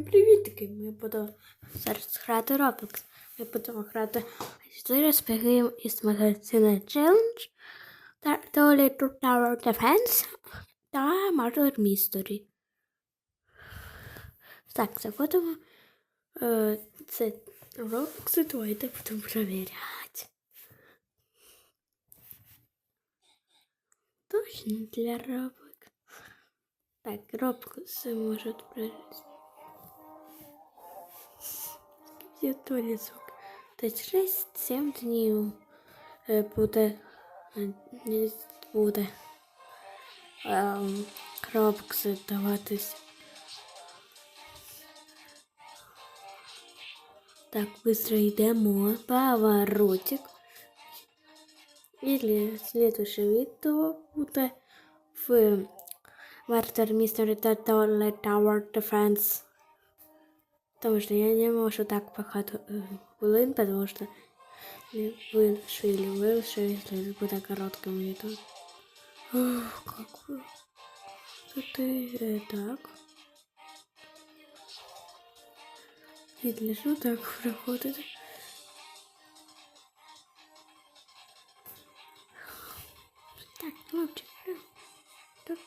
Всім привітки! Ми будемо зараз грати Roblox. Ми будемо грати 4 спігів із магазину Challenge та Dolly Tower Defense та Murder Mystery. Так, заходимо. Е, Це Roblox, давайте будемо перевіряти. Точно для Roblox. Так, Roblox может пройти. Є то звук. Та через 7 днів е, буде, е, не буде ем, Roblox даватись. Так, быстро йдемо. Поворотик. Или следующее видео буде в Мартер Містер Tower Tower Defense. Потому что я не могу так пока хвилин, э, потому что вирішили, вирішили, буде короткий монітор. Ох, как Тут и так. Відлежу так проходити. Так, хлопчик, э, так.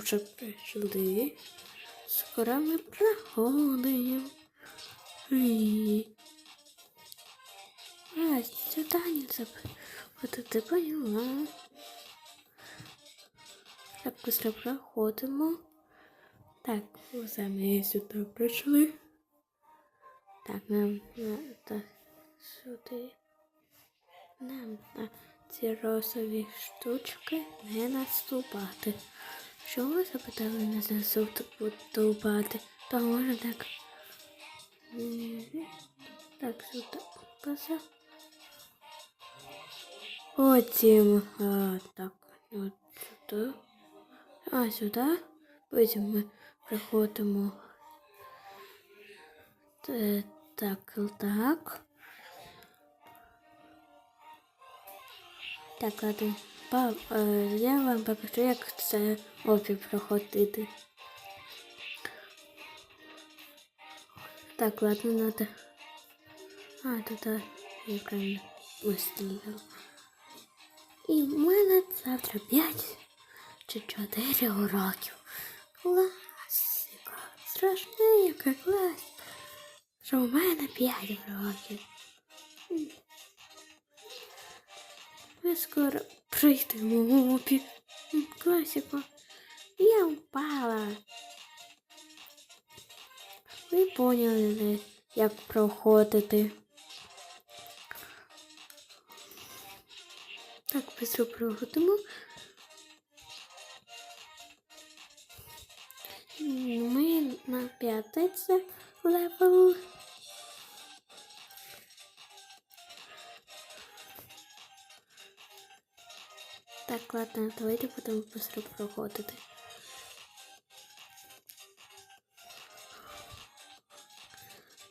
Вже прийшли. Скоро ми проходимо. А, не забудь. Вот ты поняла. Так, быстро проходимо. Так, самі сюди прийшли. Так, нам надо сюди. Нам на ці розові штучки не наступати. Що ви запитали нас наступати? То можна так. Мгм. Так, сюди. Поза. Потім а, так, от сюди. А, сюди. Потім ми приходимо. Т- Так, так. Так, ладно. Па, е, я вам покажу, як це опі проходити. Так, ладно, надо. А, тут я правильно вистрілила. І в мене завтра 5 чи 4 уроків. Класика. Страшненька клас. Що в мене 5 уроків. Ми скоро прийдемо опі. М, Класика. Я впала. Ви поняли, як проходити. Так, быстро проходимо. Ми на п'ятий це левел. Так, ладно, давайте будемо быстро проходити.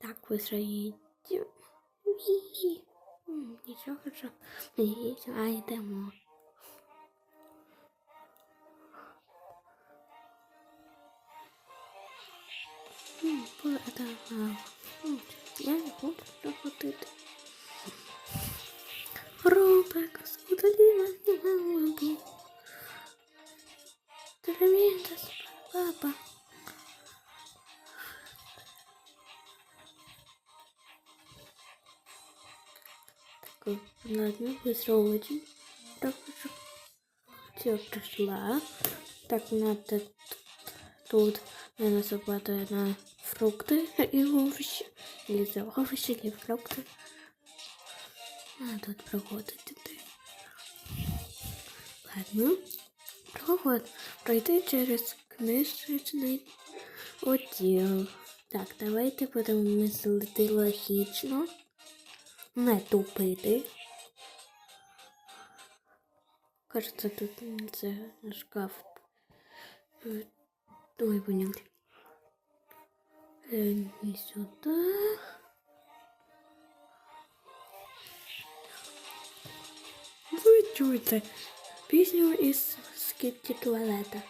Так, быстро їдемо. М, Нічого, що ми їдемо, а йдемо. М, бо- это, а, м, Я не буду проходити. Робекс, удалила не могу. Трemendous, папа. Так, ладно, быстро очень. Прохожу. Все, пришла. Так, надо тут насыпать на фрукты и овощи. Или за овощи, или фрукты. А тут проходить Ладно. Проход. Пройти через книжечний оділ. Так, давайте будемо мислити логічно. Не тупити. Кажется, тут це шкаф. Ой, поняли. Не сюди. чуєте пісню із скітті туалета.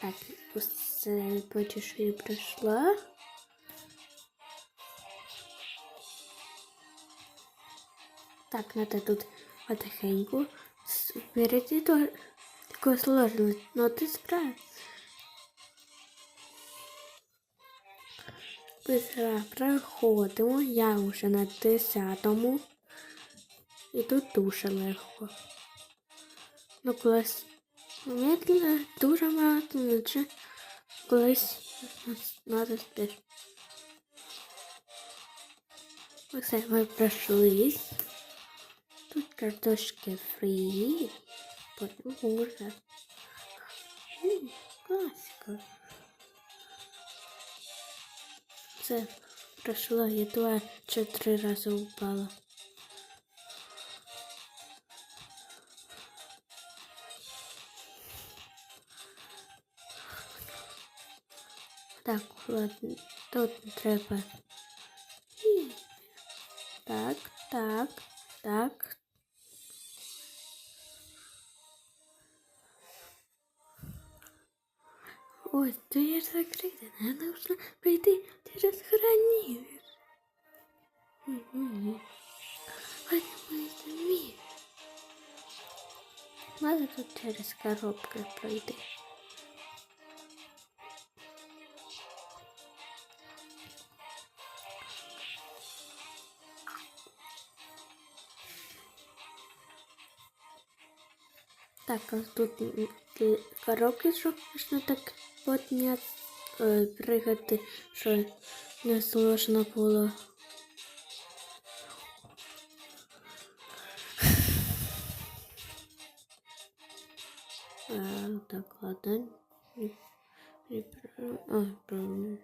Так, бачу, що я прийшла. Так, надо тут потихеньку. Впереди то такое сложно, но ты справишься. Быстро проходимо, я вже на десятому. І тут дуже легко. Ну, колись медленно, дуже медленно, чи колись надо спеш. Оце ми пройшлись. Тут картошки фрі. Потім. М, Класика. Це пройшло, я два чи три рази упала. Так, ладно, тут не треба. Так, так, так. Ой, дверь закрыта. Нам нужно пройти через. Ой, мы. Надо тут через коробку пройти. Так, тут коробки, щоб можна так подняти, е, пригати, що не сложно було. Так, ладно. А, правильно.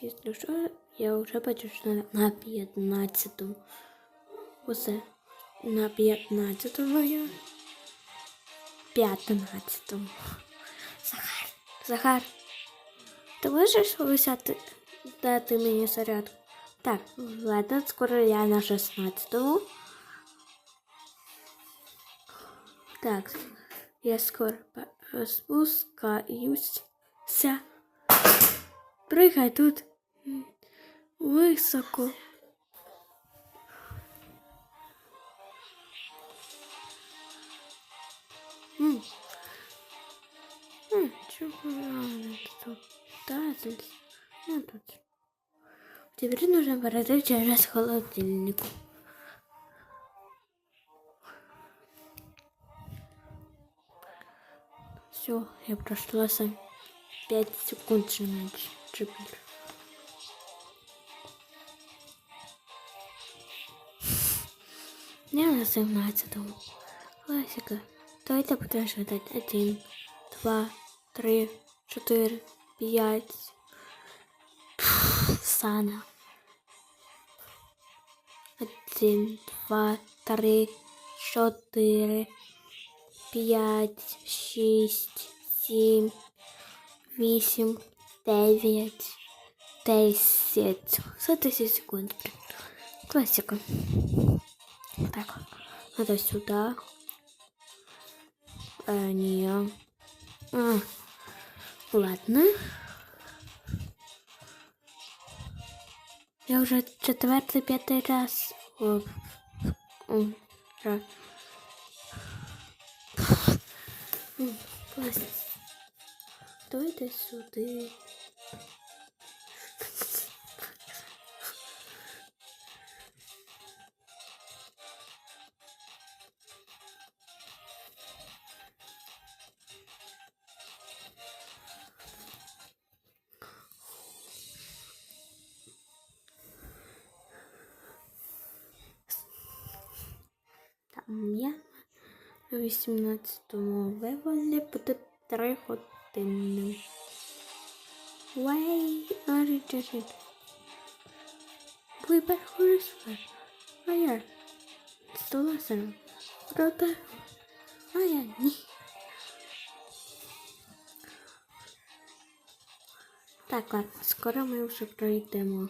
Якщо що, я бачу, що на- на 15-му. Усе. На 15-му я. 15-му. Захар. Захар. Ти можеш взяти дати мені зарядку? Так, ладно, скоро я на 16-му. Так, я скоро спускаюсь. Прыгай тут високо. Тут. Ну, тут. Теперь нужно пройти через холодильник. Все, я прошла за 5 секунд меньше. Теперь. Я на 17 Классика. Давайте будемо ждать. Один, два, три, чотири, п'ять. Пф, Сана. Один, два, три, чотири, п'ять, шість, сім, вісім, дев'ять, десять. За 10 секунд. Классика. Так, надо сюда. А, не. А, ладно. Я уже четвертый, пятый раз. О, о, раз. Дойди сюди. Я на 18-му левелі буде 3 години. Way origin. Вибір Хорисфер. А я з лазером. А я ні. Так, ладно, скоро ми вже пройдемо.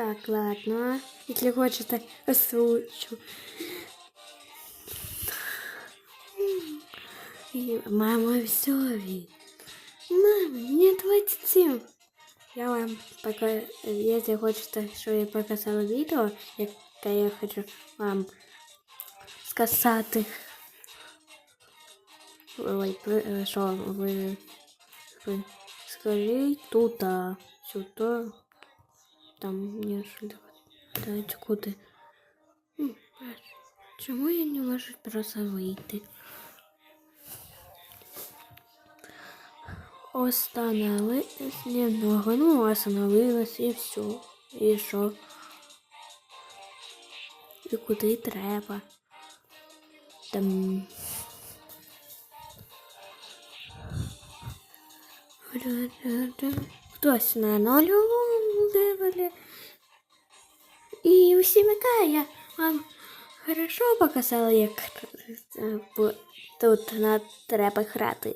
Так, ладно. Если хочете, озвучу. И мама все Мама, мне 27. Я вам пока, если хочете, щоб я показала відео, яке я хочу вам сказати. Ой, що ви, ви скажіть тут, сюди. Там не дать куди. Чому я не можу просто вийти? Остановилась немного, ну остановилась і все. І що? І куди треба? Там. Хтось на нульовому левелі. І усі я вам хорошо показала, як тут треба грати.